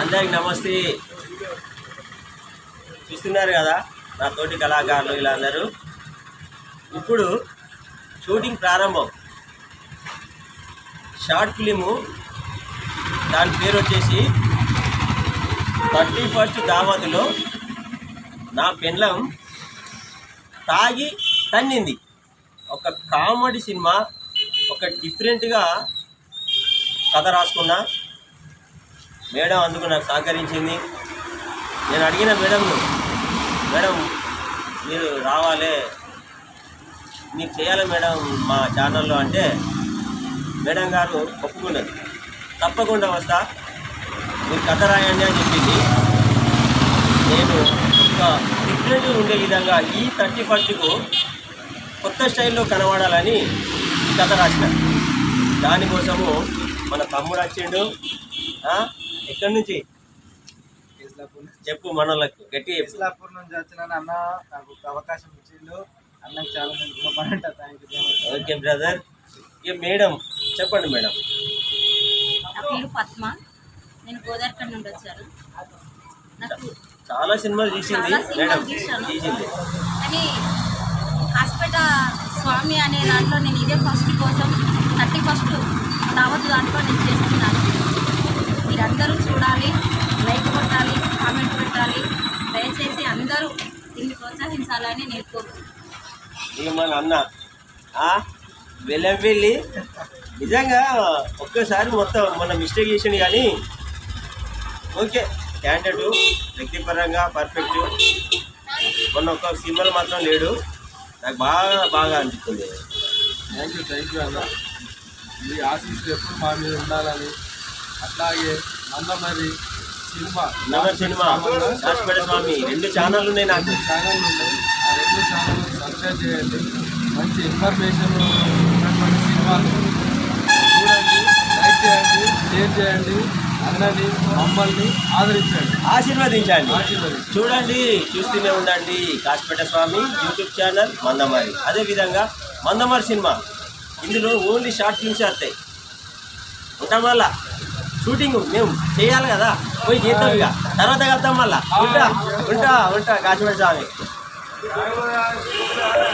అందరికి నమస్తే. చూస్తున్నారు కదా నా తోటి కళాకారులు ఇలా అందరూ ఇప్పుడు షూటింగ్ ప్రారంభం. షార్ట్ ఫిలిము దాని పేరు వచ్చేసి థర్టీ ఫస్ట్ దావతిలో నా పెండ్లం తాగి తన్నింది. ఒక కామెడీ సినిమా ఒక డిఫరెంట్గా కథ రాసుకున్నా. మేడం అందుకు నాకు సహకరించింది. నేను అడిగిన మేడంను మేడం మీరు రావాలి. మీరు చేయాలి మేడం మా ఛానల్లో అంటే. మేడం గారు ఒప్పుకున్నది తప్పకుండా వస్తా. మీరు కథ రాయండి అని చెప్పింది. నేను ఒక డిఫరెంట్ ఉండే విధంగా ఈ థర్టీ ఫస్ట్కు కొత్త స్టైల్లో కనబడాలని కథ రాసిన. దానికోసము మన తమ్ముడు వచ్చిండు. ఎక్కడి నుంచి? చెప్పు మనలకు గట్టి ఇస్లాపూర్ నుంచి వచ్చిన అన్న. నాకు అవకాశం ఇచ్చిండు. అన్నకి చాలా రుణపడంట థ్యాంక్ యూ ఓకే బ్రదర్ ఇక మేడం చెప్పండి మేడం. నా పేరు పద్మ. నేను గోదావరిఖండ్ నుండి వచ్చాను. నాకు చాలా సినిమాలు తీసింది చాలా సినిమాలు మేడం. తీశాను. తీసింది. కానీ హాస్పిటల్ స్వామి అనే దాంట్లో నేను ఇదే ఫస్ట్ కోసం థర్టీ ఫస్ట్ ప్రోత్సహించాలని నేను కోరుకుంటున్నాను అన్న ఆ? వెళ్ళం వెళ్ళి. నిజంగా ఒక్కసారి మొత్తం మన మిస్టేక్ చేసింది కానీ ఓకే క్యాండిడేట్ వ్యక్తిపరంగా పర్ఫెక్ట్ మొన్న ఒక్క సినిమాలో మాత్రం లేడు. నాకు బాగా బాగా అనిపిస్తుంది. థ్యాంక్ యూ థ్యాంక్ యూ అన్న. మీ ఆశీస్సులు ఎప్పుడు మా మీద ఉండాలని అట్లాగే అన్న మరి సినిమా నగర్ సినిమా. దాచిపేట స్వామి. రెండు ఛానళ్ళు ఉన్నాయి నాకు. ఛానళ్ళు ఉన్నాయి ఆ రెండు ఛానల్ సబ్స్క్రైబ్ చేయండి. మంచి ఇన్ఫర్మేషన్ ఉన్నటువంటి సినిమాలు చూడండి లైక్ చేయండి షేర్ చేయండి అన్నని మమ్మల్ని ఆదరించండి. ఆశీర్వదించండి. ఆశీర్వదించండి. చూడండి చూస్తూనే ఉండండి కాసిపేట స్వామి యూట్యూబ్ ఛానల్ మందమారి. అదేవిధంగా మందమారి సినిమా. ఇందులో ఓన్లీ షార్ట్ ఫిల్మ్స్ వస్తాయి. ఉంటాం మళ్ళా షూటింగ్ మేము చేయాలి కదా. పోయి చేద్దాం ఇక. తర్వాత కలుద్దాం మళ్ళా. ఉంటా ఉంటా ఉంటా కాశీపతి స్వామి.